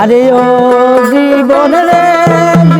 আরে ও জীবন রে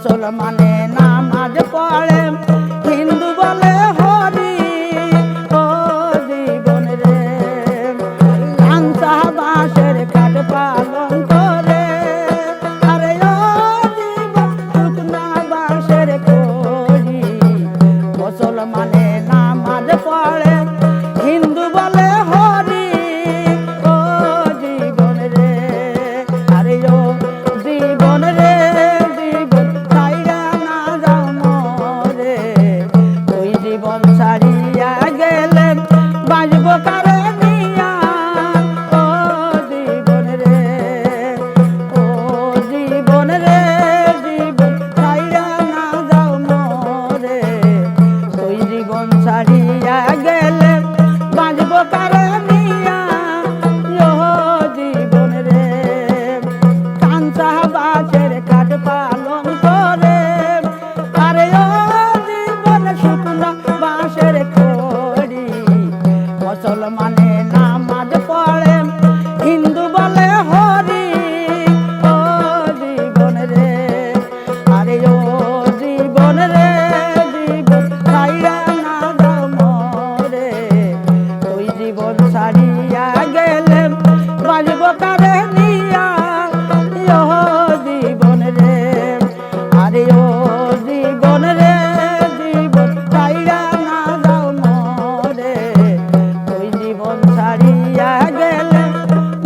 মুসলমান মুসলমানে নামাজ পড়ে। হিন্দু বলে হরি, ও জীবন রে। আরে ও জীবন রে, জীবন ছাইরা না রে তুই জীবন ছাড়ি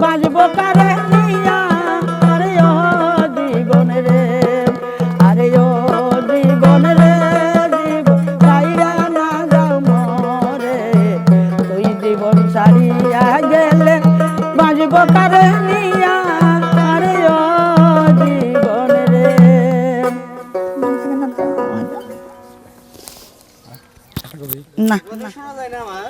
বাঁচব কারে নিয়া আরে ও জীবন রে, আরে ও জীবন রে তাইরা গেলে বাঁচব কারে নিয়া আরে না শোনা যায় না। আমার